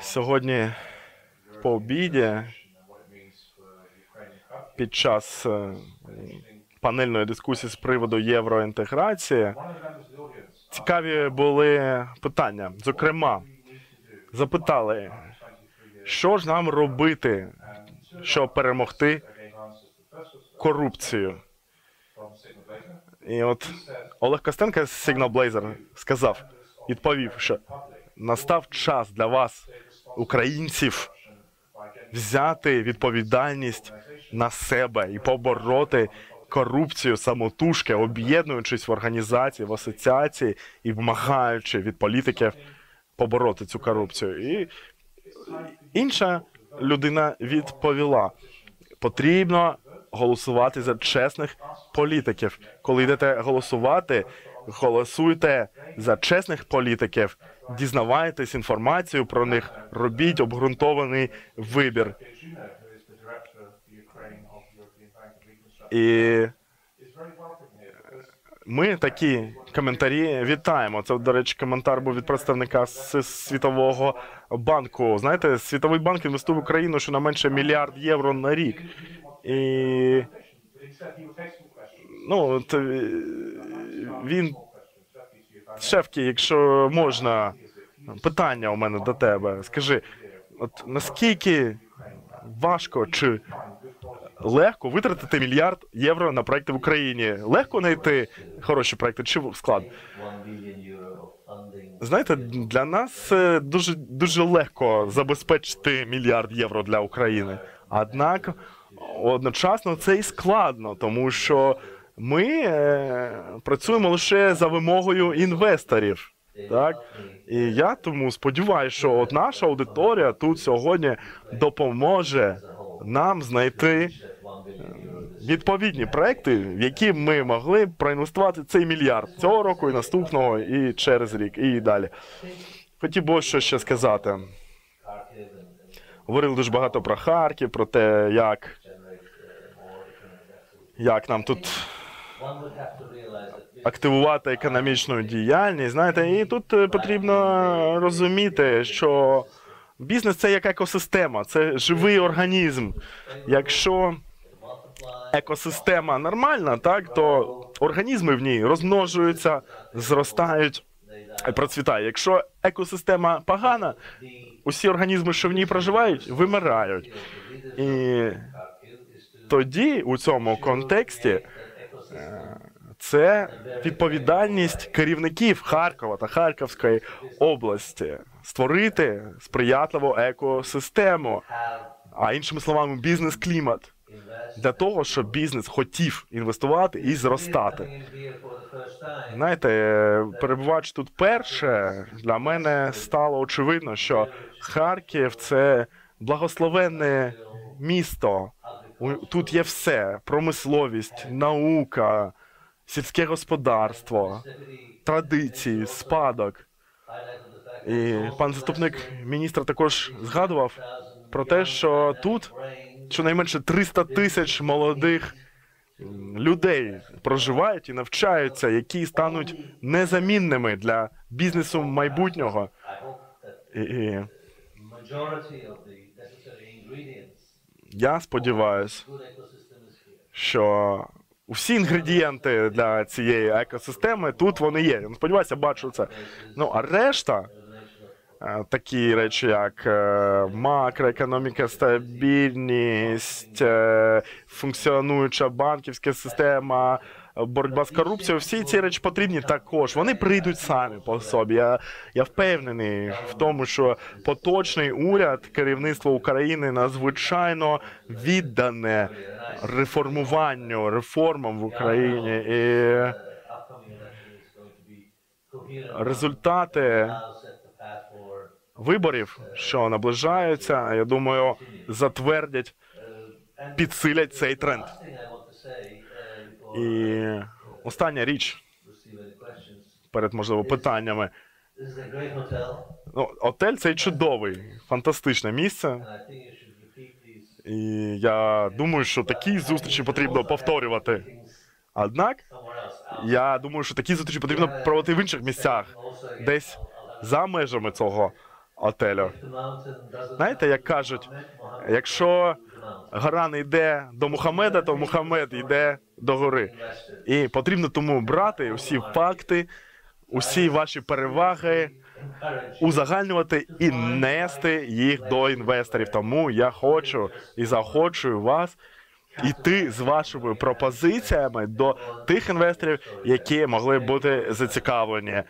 Сьогодні по обіді під час е, панельної дискусії з приводу євроінтеграції цікаві були питання. Зокрема, запитали, що ж нам робити, щоб перемогти корупцію. І от Олег Костенко з Signal Blazer сказав, відповів, що настав час для вас, українців, взяти відповідальність на себе і побороти корупцію самотужки, об'єднуючись в організації, в асоціації і вимагаючи від політиків побороти цю корупцію. І інша людина відповіла: потрібно голосувати за чесних політиків. Коли йдете голосувати, голосуйте за чесних політиків, дізнавайтесь інформацію про них, робіть обґрунтований вибір. І ми такі коментарі вітаємо. Це, до речі, коментар був від представника Світового банку. Знаєте, Світовий банк інвестує в Україну щонайменше мільярд євро на рік. І ну, от, е, він Шефкі, якщо можна, питання у мене до тебе. Скажи, от наскільки важко чи легко витратити мільярд євро на проекти в Україні? Легко знайти хороші проекти чи складно? Знаєте, для нас дуже дуже легко забезпечити мільярд євро для України. Однак одночасно це і складно, тому що ми е, працюємо лише за вимогою інвесторів. Так і я тому сподіваюся, що от наша аудиторія тут сьогодні допоможе нам знайти відповідні проекти, в які ми могли б проінвестувати цей мільярд цього року і наступного, і через рік, і далі. Хотів би що ще сказати. Говорили дуже багато про Харків, про те, як, як нам тут активувати економічну діяльність. Знаєте, і тут е, потрібно розуміти, що бізнес це як екосистема, це живий організм. Якщо екосистема нормальна, так то організми в ній розмножуються, зростають і процвітають. Якщо екосистема погана, усі організми, що в ній проживають, вимирають. І тоді у цьому контексті це відповідальність керівників Харкова та Харківської області створити сприятливу екосистему, а іншими словами, бізнес-клімат для того, щоб бізнес хотів інвестувати і зростати. Знаєте, перебуваючи тут перше, для мене стало очевидно, що Харків це благословенне місто. Тут є все: промисловість, наука, сільське господарство, традиції, спадок. І пан заступник міністра також згадував про те, що тут щонайменше 300 тисяч молодих людей проживають і навчаються, які стануть незамінними для бізнесу майбутнього. І, і я сподіваюся, що всі інгредієнти для цієї екосистеми тут вони є. Я сподіваюся, бачу це. Ну а решта. Е, такі речі, як е, макроекономіка, стабільність, е, функціонуюча банківська система, боротьба з корупцією. Всі ці речі потрібні також. Вони прийдуть самі по собі. Я я впевнений в тому, що поточний уряд керівництво України надзвичайно віддане реформуванню реформам в Україні і результати виборів, що наближаються, я думаю, затвердять, підсилять цей тренд. І остання річ перед можливо питаннями. Ну, Отель цей чудовий, фантастичне місце. І я думаю, що такі зустрічі потрібно повторювати. Однак я думаю, що такі зустрічі потрібно проводити в інших місцях, десь за межами цього отелю. Знаєте, як кажуть, якщо гора не йде до Мухаммеда, то Мухаммед йде до гори. І потрібно тому брати усі факти, усі ваші переваги, узагальнювати і нести їх до інвесторів. Тому я хочу і заохочую вас іти з вашими пропозиціями до тих інвесторів, які могли бути зацікавлені.